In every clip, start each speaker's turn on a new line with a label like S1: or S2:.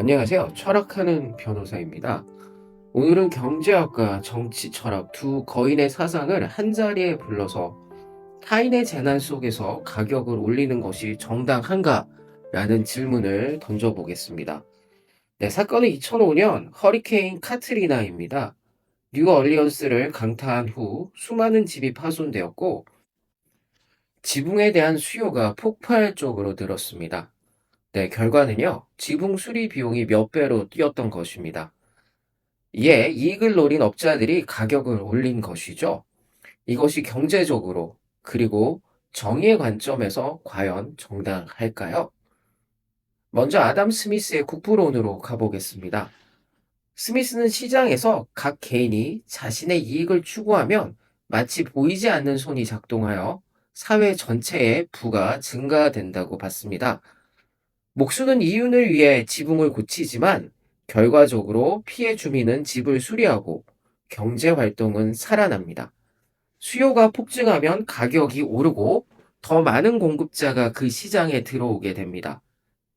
S1: 안녕하세요. 철학하는 변호사입니다. 오늘은 경제학과 정치 철학 두 거인의 사상을 한 자리에 불러서 타인의 재난 속에서 가격을 올리는 것이 정당한가? 라는 질문을 던져보겠습니다. 네, 사건은 2005년 허리케인 카트리나입니다. 뉴얼리언스를 강타한 후 수많은 집이 파손되었고 지붕에 대한 수요가 폭발적으로 늘었습니다. 네, 결과는요, 지붕 수리 비용이 몇 배로 뛰었던 것입니다. 이에 이익을 노린 업자들이 가격을 올린 것이죠. 이것이 경제적으로, 그리고 정의의 관점에서 과연 정당할까요? 먼저 아담 스미스의 국부론으로 가보겠습니다. 스미스는 시장에서 각 개인이 자신의 이익을 추구하면 마치 보이지 않는 손이 작동하여 사회 전체의 부가 증가된다고 봤습니다. 목수는 이윤을 위해 지붕을 고치지만 결과적으로 피해 주민은 집을 수리하고 경제 활동은 살아납니다. 수요가 폭증하면 가격이 오르고 더 많은 공급자가 그 시장에 들어오게 됩니다.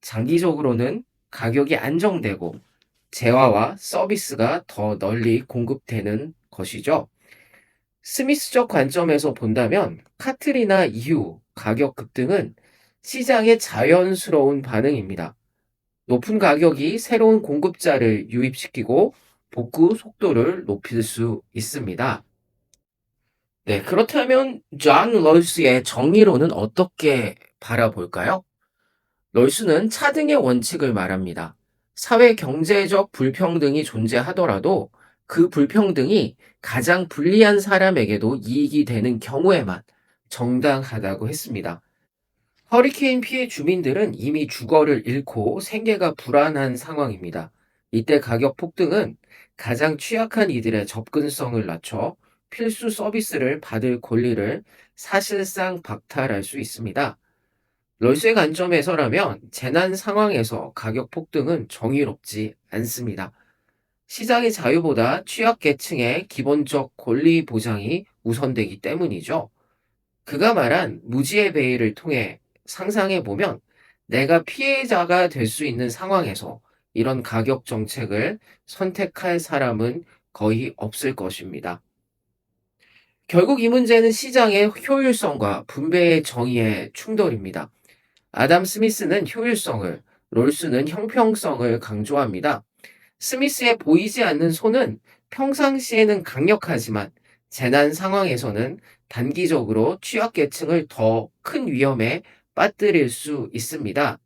S1: 장기적으로는 가격이 안정되고 재화와 서비스가 더 널리 공급되는 것이죠. 스미스적 관점에서 본다면 카트리나 이후 가격 급등은 시장의 자연스러운 반응입니다. 높은 가격이 새로운 공급자를 유입시키고 복구 속도를 높일 수 있습니다. 네, 그렇다면 존 럴스의 정의론은 어떻게 바라볼까요? 럴스는 차등의 원칙을 말합니다. 사회 경제적 불평등이 존재하더라도 그 불평등이 가장 불리한 사람에게도 이익이 되는 경우에만 정당하다고 했습니다. 허리케인 피해 주민들은 이미 주거를 잃고 생계가 불안한 상황입니다. 이때 가격 폭등은 가장 취약한 이들의 접근성을 낮춰 필수 서비스를 받을 권리를 사실상 박탈할 수 있습니다. 럴스의 관점에서라면 재난 상황에서 가격 폭등은 정의롭지 않습니다. 시장의 자유보다 취약계층의 기본적 권리 보장이 우선되기 때문이죠. 그가 말한 무지의 베일을 통해 상상해 보면 내가 피해자가 될 수 있는 상황에서 이런 가격 정책을 선택할 사람은 거의 없을 것입니다. 결국 이 문제는 시장의 효율성과 분배의 정의의 충돌입니다. 아담 스미스는 효율성을, 롤스는 형평성을 강조합니다. 스미스의 보이지 않는 손은 평상시에는 강력하지만 재난 상황에서는 단기적으로 취약계층을 더 큰 위험에 빠뜨릴 수 있습니다.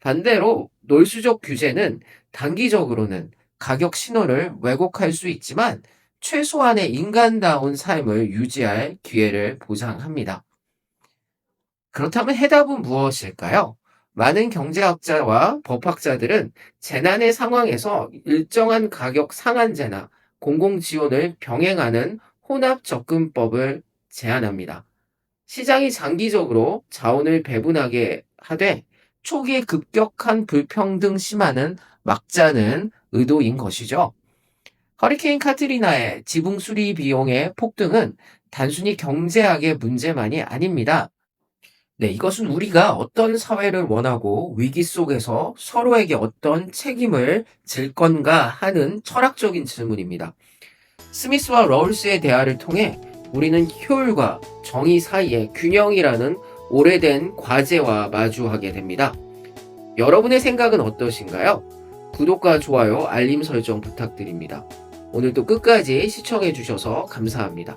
S1: 반대로 놀수적 규제는 단기적으로는 가격 신호를 왜곡할 수 있지만 최소한의 인간다운 삶을 유지할 기회를 보장합니다. 그렇다면 해답은 무엇일까요? 많은 경제학자와 법학자들은 재난의 상황에서 일정한 가격 상한제나 공공지원을 병행하는 혼합 접근법을 제안합니다. 시장이 장기적으로 자원을 배분하게 하되 초기에 급격한 불평등 심화는 막자는 의도인 것이죠. 허리케인 카트리나의 지붕 수리 비용의 폭등은 단순히 경제학의 문제만이 아닙니다. 네, 이것은 우리가 어떤 사회를 원하고 위기 속에서 서로에게 어떤 책임을 질 건가 하는 철학적인 질문입니다. 스미스와 러울스의 대화를 통해 우리는 효율과 정의 사이의 균형이라는 오래된 과제와 마주하게 됩니다. 여러분의 생각은 어떠신가요? 구독과 좋아요, 알림 설정 부탁드립니다. 오늘도 끝까지 시청해 주셔서 감사합니다.